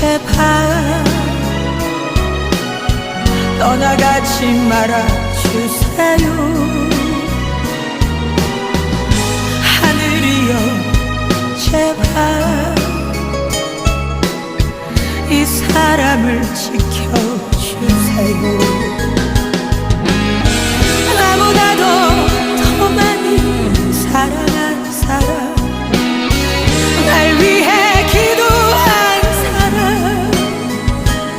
제발 떠나가지 말아 주세요. 하늘이여 제발 이 사람을 지켜주세요.